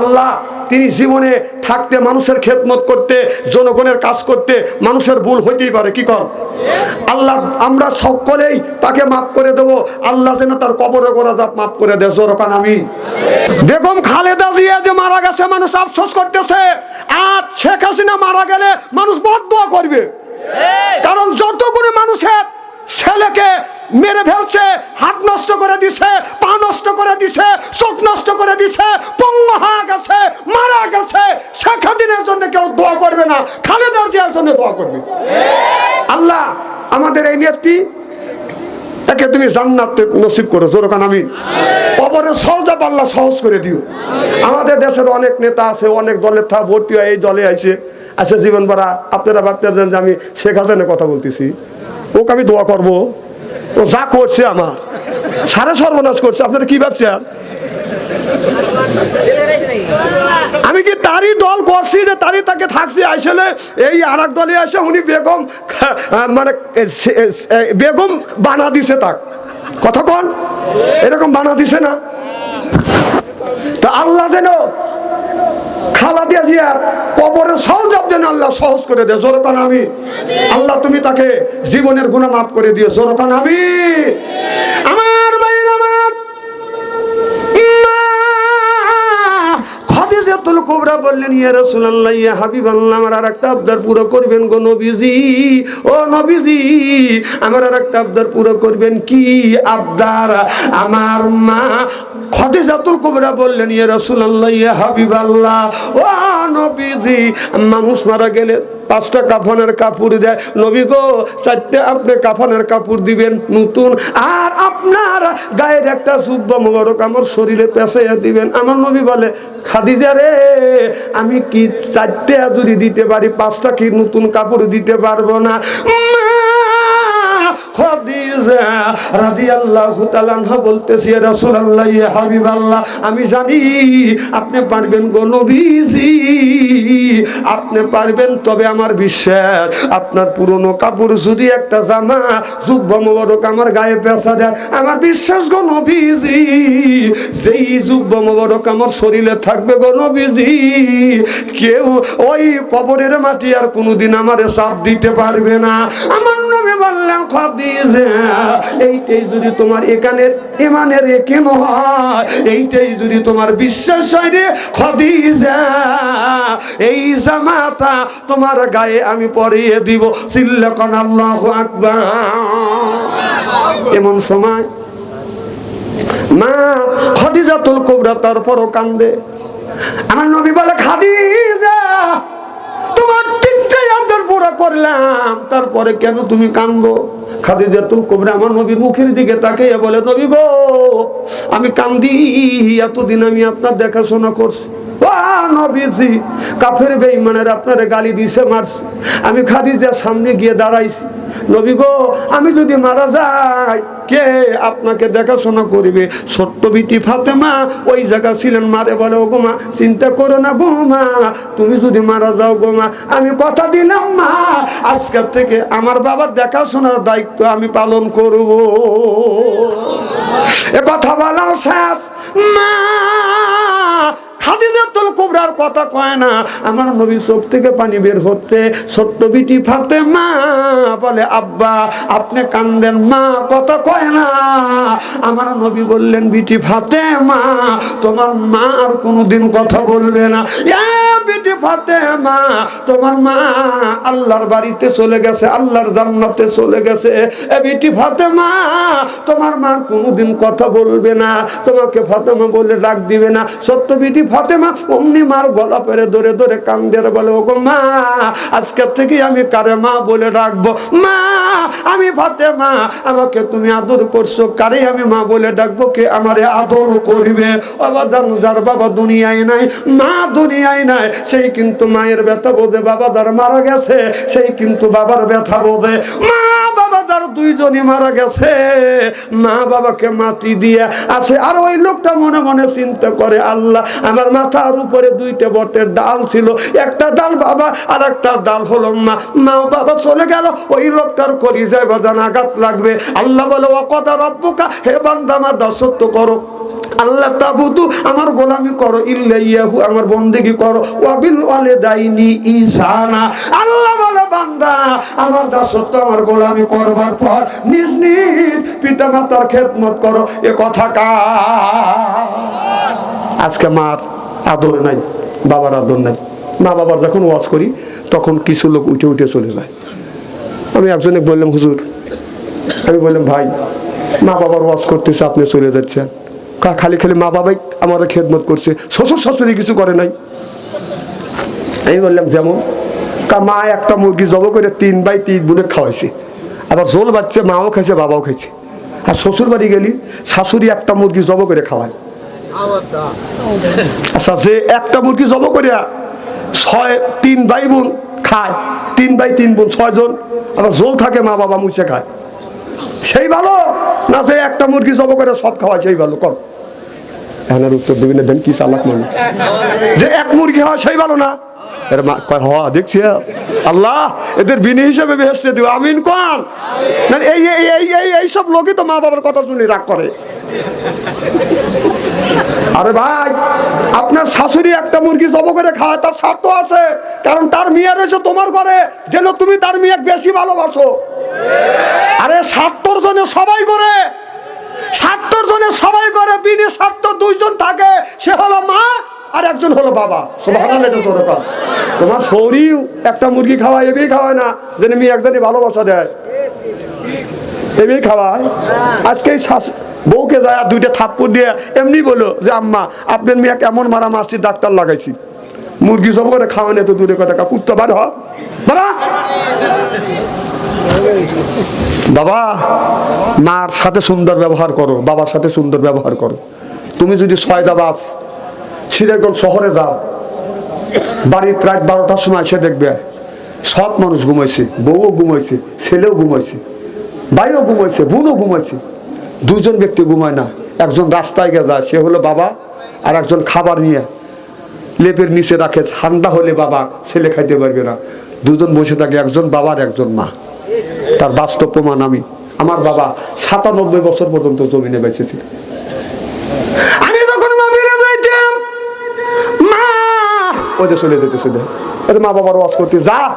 আল্লাহ, তিনি জীবনে থাকতে, মানুষের খেদমত করতে, জনগণের কাজ করতে, মানুষের ভুল হইতেই পারে, কি কর? আল্লাহ, আমরা সকলেই তাকে মাফ করে দেব। আল্লাহ যেন তার কবরে করা যাক মাফ করে দেয়। জোরকান আমি বেগম খালেদা জিয়া যে মারা গেছে, মানুষ আফসোস করতেছে। আজ শেখ হাসিনা মারা গেলে মানুষ বদয়া করবে। কারণ যতগুলো মানুষের ছেলেকে মেরে ফেলছে, হাত নষ্ট করে দিছে, পা নষ্ট করে দিছে, চোখ নষ্ট করে দিছে, পঙ্গ হয়ে গেছে, মারা গেছে। শেখ হাসিনার জন্য কেউ দোয়া করবে না খালেদার জিয়ার জন্য দোয়া করবে। আল্লাহ, আমাদের এই নেত্রী একে তুমি জান্নাত নসিব করো জোরকান আমি কবরে সহজাব আল্লাহ সহজ করে দিও। আমাদের দেশের অনেক নেতা আছে, অনেক দলের থা ভর্তি হয় এই দলে আইছে। আচ্ছা জীবন বাড়া আপনারা ভাবতেছেন যে আমি শেখ হাসিনের কথা বলতেছি। ওকে আমি দোয়া করব। ও যা করছে আমার। সারা সর্বনাশ করছে, আপনারা কি ভাবছেন? আমি কি তারই দল করছি যে তারই তাকে থাকছি? আসলে এই আর এক দলে আসে উনি বেগম মানে বেগম বানা দিছে তাক। কথা কন? এরকম বানা দিছে না? তা আল্লাহ যেন খালা দিয়া দিয়া কবরের সহজ যেন আল্লাহ সহজ করে দেয়। জোরকান আমি। আল্লাহ, তুমি তাকে জীবনের গুণা মাফ করে দিও। জোরকান আমি। আমার ভাইয়ের আমার বললেন আমার আবদার পুরো করবেন গো নবীজি। ও নবীজি, আমার পুরো করবেন কি আবদার? আমার মা খাদিজাতুল কুবরা বললেন ইয়া রাসূলুল্লাহ ইয়া হাবিবাল্লাহ ও নবীজি মানুষ মারা গেলে পাঁচটা কাফনের কাপড় দেয়। নবী গো চারটে আপনি কাফনের কাপড় দিবেন নতুন আর আপনার গায়ের একটা জুব্বা মোবারক আমার শরীরে পেঁচাইয়া দিবেন। আমার নবী বলে খাদিজা রে আমি কি চারটে যদি দিতে পারি পাঁচটা কি নতুন কাপড় দিতে পারব না? মা, আমি জানি আপনি পারবেন গো আপনি পারবেন তবে আমার বিশ্বাস, আপনার পুরনো কাপড় যদি একটা জামা, জুব্বা মোবারক আমার গায়ে পেঁচা দেয় আমার বিশ্বাস গো নবীজি। যেই জুব্বা মোবারক আমার শরীরে থাকবে গো কেউ ওই কবরের মাটি আর কোনোদিন আমার চাপ দিতে পারবে না। আমার নবী বললেন এইটাই যদি তোমার এইটাই যদি তোমার বিশ্বাস হয় রে এই জামাটা তোমার গায়ে আমি পরিয়ে দিব আল্লাহু এমন সময় মা খাদিজাতুল কুবরা তারপরও কান্দে। আমার নবী বলে, খাদিজা, তোমার তিনটাই পুরা করলাম। তারপরে কেন তুমি কান্দো খাদিজাতুল কুবরা আমার নবীর মুখের দিকে তাকে বলে, নবী গো, আমি কান্দি, এতদিন আমি আপনার দেখাশোনা করছি। নবীজি, কাফের বেঈমানের আপনারে গালি দিছে, মারছে। আমি খাদিজার সামনে গিয়ে দাঁড়াইছি। নবী গো, আমি যদি মারা যাই, কে আপনাকে দেখাশোনা করবে? ছোট্ট বিটি ফাতেমা ওই জায়গা ছিলেন মারে বলে ও গোমা চিন্তা করো না গোমা তুমি যদি মারা যাও গোমা আমি কথা দিলাম মা আজকের থেকে আমার বাবার দেখাশোনার দায়িত্ব আমি পালন করব। এ কথা বলাও শেষ। মা খাদিজাতুল কুবরার কথা কয় না, আমার নবী চোখ থেকে পানি বের বিটি ফাতে মা বলে, আব্বা, আপনি কান্দেন মা, কথা কয় না। আমার নবী বললেন, বিটি ফাতে মা তোমার মা আর কোনোদিন কথা বলবে না। বিটি ফাতে মা তোমার মা আল্লাহর বাড়িতে চলে গেছে, আল্লাহর জান্নাতে চলে গেছে। এ বিটি ফাতে মা তোমার মার কোনোদিন কথা বলবে না। তোমাকে ফাতেমা বলে ডাক দিবে না। সত্য বিটি ফাতেমা, অমনি মার গলা পেরে ধরে ধরে কান্দের বলে, ওগো মা আজকের থেকে আমি কারে মা বলে ডাকবো? মা, আমি ফাতেমা, আমাকে তুমি আদর করছ কারে আমি মা বলে ডাকবো? কে আমারে আদর করবে? অবাদান, যার বাবা দুনিয়ায় নাই, মা দুনিয়ায় নাই, সেই কিন্তু মায়ের ব্যথা বোধে বাবা যার মারা গেছে, সেই কিন্তু বাবার ব্যথা বোধে। মা, বাবা যার দুইজনই মারা গেছে। মা, বাবাকে মাটি দিয়ে আছে। আর ওই লোকটা মনে মনে চিন্তা করে, আল্লাহ, আমার মাথার উপরে দুইটা বটের ডাল ছিল। একটা ডাল বাবা আর একটা ডাল হলো মা। মা বাবা চলে গেল। ওই লোকটার করি যায় বাজান আঘাত লাগবে। আল্লাহ বলে ও কথা রব্বুকা? হে বান্দা, আমার দাসত্ব করো। আল্লাহ তাবুদু আমার গোলামি করো। ইল্লাইয়াহু, আমার বন্দেগি করো। ওয়াবিল ওয়ালিদাইনি ইসানা আল্লাহ বলে, বান্দা, আমার দাসত্ব, আমার গোলামি করবার পর নিজ নিজ পিতা মাতার খেদমত করো। এ কথা কা আজকে মার আদর নাই, বাবার আদর নাই। মা বাবার যখন ওয়াজ করি, তখন কিছু লোক উঠে উঠে চলে যায়। আমি একজনে বললাম, হুজুর, আমি বললাম, ভাই, মা বাবার ওয়াজ করতেছে, আপনি চলে যাচ্ছেন। খালি খালি মা বাবাই আমার খেদমত করছে, শ্বশুর শাশুড়ি কিছু করে নাই। আমি বললাম, যেমন, কা, মা একটা মুরগি জব করে তিন বাই তিন বুনে খাওয়াইছে। আবার জোল বাচ্চা মাও খাইছে, বাবাও খাইছে। আর শ্বশুর বাড়ি গেলি, শাশুড়ি একটা মুরগি জব করে খাওয়ায়। আচ্ছা যে একটা মুরগি জব করিয়া ছয়, তিন ভাই বোন খায়, তিন ভাই, তিন বোন ছয়জন আবার জোল থাকে, মা বাবা মুছে খায়। সেই ভালো? না, যে একটা মুরগি জব করে সব খাওয়ায়, সেই ভালো, কর। এনার উত্তর দেবেন দেন কি চালাক মানুষ। যে এক মুরগি হয়, সেই ভালো না। এর মা কয়, হ, দেখছি আল্লাহ, এদের বিনি হিসেবে বেহেস্তে দিব আমিন কোন এই এই এই সব লোকই তো মা বাবার কথা শুনে রাগ করে। আরে ভাই, আপনার শাশুড়ি একটা মুরগি জব করে খায়, তার স্বার্থ আছে। কারণ তার মেয়ে রয়েছে তোমার ঘরে যেন তুমি তার মেয়ে বেশি ভালোবাসো। আরে স্বার্থর জন্য সবাই করে। স্বার্থর জন্য সবাই করে, বিনে স্বার্থ দুইজন থাকে, সে হলো মা আর একজন হলো বাবা। তোমার শরীর একটা মুরগি খাওয়ায় এবেই খাওয়ায় না, যেন মেয়ে একজনই ভালোবাসা দেয়। এমনি খাওয়ায়। আজকে বউকে যায় দুইটা থাপ্পড় দিয়ে এমনি বলো যে, আম্মা, আপনার মেয়ে কেমন মারা মারছি, ডাক্তার লাগাইছি। মুরগি সব করে খাওয়ানো তো দূরে কথা কুত্তা বার হ। বাবা! মার সাথে সুন্দর ব্যবহার করো, বাবার সাথে সুন্দর ব্যবহার করো। তুমি যদি ছয়দাবাস সিরাজগঞ্জ শহরে যাও, বাড়ির প্রায় বারোটার সময় এসে দেখবে, সব মানুষ ঘুমাইছে, বউও ঘুমাইছে, ছেলেও ঘুমাইছে, ভাইও ঘুমাইছে, বোনও ঘুমাইছে। দুজন ব্যক্তি ঘুমায় না। একজন রাস্তায় গিয়ে যায়, সে হলো বাবা আর একজন খাবার নিয়ে। লেপের নিচে রাখে, ঠান্ডা হলে বাবা ছেলে খাইতে পারবে না। দুজন বসে থাকে, একজন বাবা আর একজন মা। তার বাস্তব প্রমাণ আমি। আমার বাবা সাতানব্বই বছর পর্যন্ত জমিনে বেঁচেছিল আমি যখন মামিরে যাইতাম, মা চলে মা বাবার ওয়াজ করতে, যা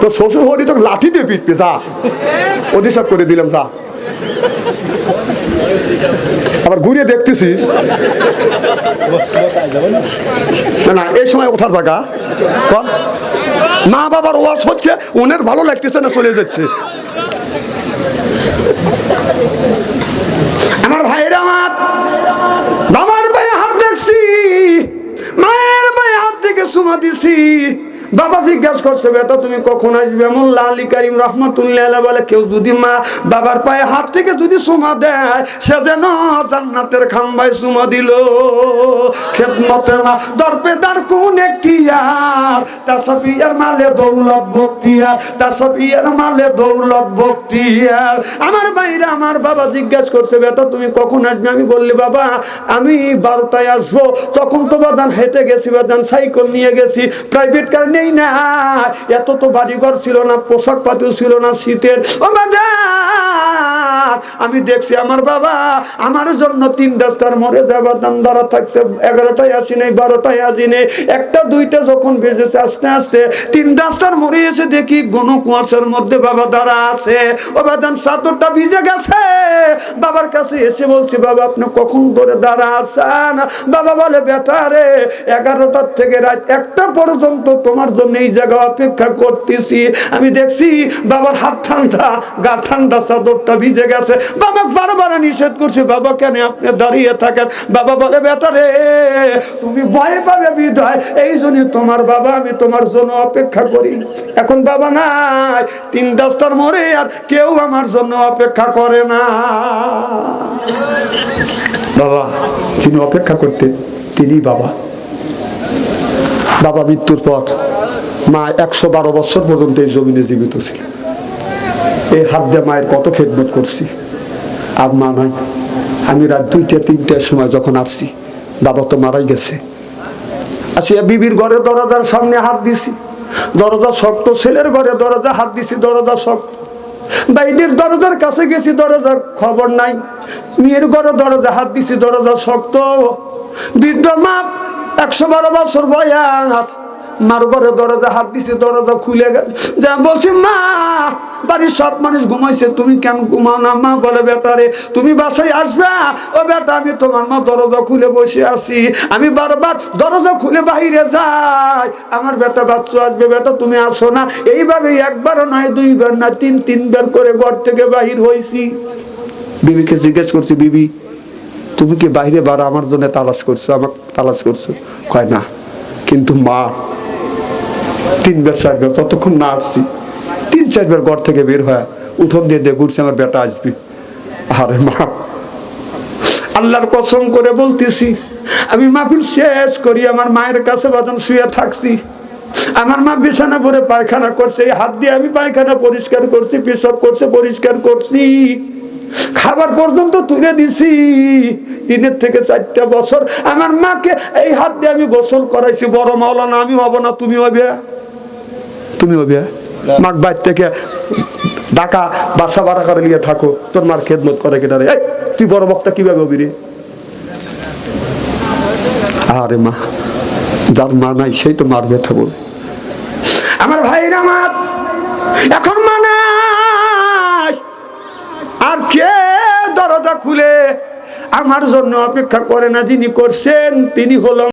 তো শ্বশুর হরি তো লাঠি দিয়ে যা। ওদের করে দিলাম, যা। আবার ঘুরিয়ে দেখতেছিস? না এই সময় ওঠার জায়গা। কর মা বাবার ওয়াজ হচ্ছে ওনের ভালো লাগতেছে না, চলে যাচ্ছে। জিজ্ঞাসা করছে বেটা, তুমি কখন আসবে? এমন লালি কারিম রহমতুল্লাহ বলে, কেউ যদি মা বাবার পায়ে হাত থেকে যদি সুমা দেয়, সে যেন জান্নাতের খাম্বায় সুমা দিল। খেদমতে মা, দরপে দার আমার বাইরে আমার বাবা জিজ্ঞাসা করছে, বেটা, তুমি কখন আসবে? আমি বললি, বাবা, আমি বারোটায় আসব। তখন তো বাদান হেঁটে গেছি, বাদান সাইকেল নিয়ে গেছি প্রাইভেট কার নেই না। এত তো বাড়িঘর ছিল না পোশাক পাতিও ছিল না শীতের। ও বাজার আমি দেখছি আমার বাবা আমার জন্য তিন রাস্তার মরে যাবার দাম দ্বারা থাকছে। এগারোটায় আসি নেই, বারোটায় আসি নেই। একটা, দুইটা যখন বেজেছে, আস্তে আস্তে তিন রাস্তার মরে এসে দেখি গণ কুয়াশার মধ্যে বাবা দাঁড়া আছে। ও বাদান, চাদরটা ভিজে গেছে। বাবার কাছে এসে বলছি, বাবা, আপনি কখন ধরে দাঁড়া আছেন? বাবা বলে বেটা রে, এগারোটার থেকে রাত একটা পর্যন্ত তোমার জন্য এই জায়গা অপেক্ষা করতেছি। আমি দেখছি বাবার হাত ঠান্ডা, গা ঠান্ডা, চাদরটা ভিজে গেছে। বাবা বারবার নিষেধ করছে, বাবা, কেন আপনি দাঁড়িয়ে থাকেন? বাবা বলে, বেটা রে, তুমি ভয় পাবে বিদায় এই জন্য তোমার বাবা, আমি তোমার জন্য অপেক্ষা করি। এখন বাবা নাই, তিন রাস্তার মোড়ে আর কেউ আমার জন্য অপেক্ষা করে না। বাবা, যিনি অপেক্ষা করতেন তিনি বাবা। বাবা মৃত্যুর পর মা একশো বারো বছর পর্যন্ত এই জমিনে জীবিত ছিল। এই হাত দিয়ে মায়ের কত খেদমত করছি। আর মা নাই আমি রাত দুইটা তিনটার সময় যখন আসছি, বাবা তো মারাই গেছে। আসিয়া বিবির ঘরে দরজার সামনে হাত দিছি। দরজা শক্ত, ছেলের ঘরে দরজা হাত দিছি, দরজা শক্ত। বাইদের দরজার কাছে গেছি, দরজার খবর নাই। মেয়ের ঘরে দরজা হাত দিছি, দরজা শক্ত। বৃদ্ধ মা, একশো বারো বছর বয়াস। মার ঘরে দরজা হাত দিছে, দরজা খুলে গেছে যা বলছি, মা, বাড়ির সব মানুষ ঘুমাইছে, তুমি কেন ঘুমাও না? মা বলে, বেটারে, তুমি বাসায় আসবে? ও বেটা, আমি তোমার মা দরজা খুলে বসে আছি। আমি বারবার দরজা খুলে বাহিরে যাই। আমার বেটা বাচ্চা আসবে, বেটা, তুমি আসো না। এইভাবে একবারও নয়, দুইবার না, তিন, তিনবার করে ঘর থেকে বাহির হয়েছি বিবিকে জিজ্ঞেস করছি, বিবি, তুমি কি বাইরে বার আমার জন্য তালাশ করছ আমার তালাশ করছ? কয়, না। কিন্তু মা তিনবার, চারবার ততক্ষণ না আসছি। তিন, চারবার ঘর থেকে বের হয় উঠোন দিয়ে দিয়ে ঘুরছে, আমার বেটা আসবি। আরে মা, আল্লাহর কসম করে বলতেছি, আমি মাহফিল শেষ করি, আমার মায়ের কাছে বাদন শুয়ে থাকছি। আমার মা বিছানা পরে পায়খানা করছে হাত দিয়ে আমি পায়খানা পরিষ্কার করছি, পেশাব করছে, পরিষ্কার করছি। খাবার পর্যন্ত তুলে দিছি। তিনের থেকে চারটা বছর আমার মাকে এই হাত দিয়ে আমি গোসল করাইছি। বড় মাওলানা আমি হব না তুমি হবে। তুমি হবে মাক বাইর থেকে ঢাকা বাসা ভাড়া করে নিয়ে থাকো। তোর মার খেদমত করে কেটে এই, তুই বড় বক্তা কীভাবে হবি রে? আরে মা, যার মা নাই সেই তো মার ব্যথা বলে। আমার ভাইরা আমার এখন মা নাই। আর কে দরজা খুলে? আমার জন্য অপেক্ষা করে না যিনি করছেন, তিনি হলো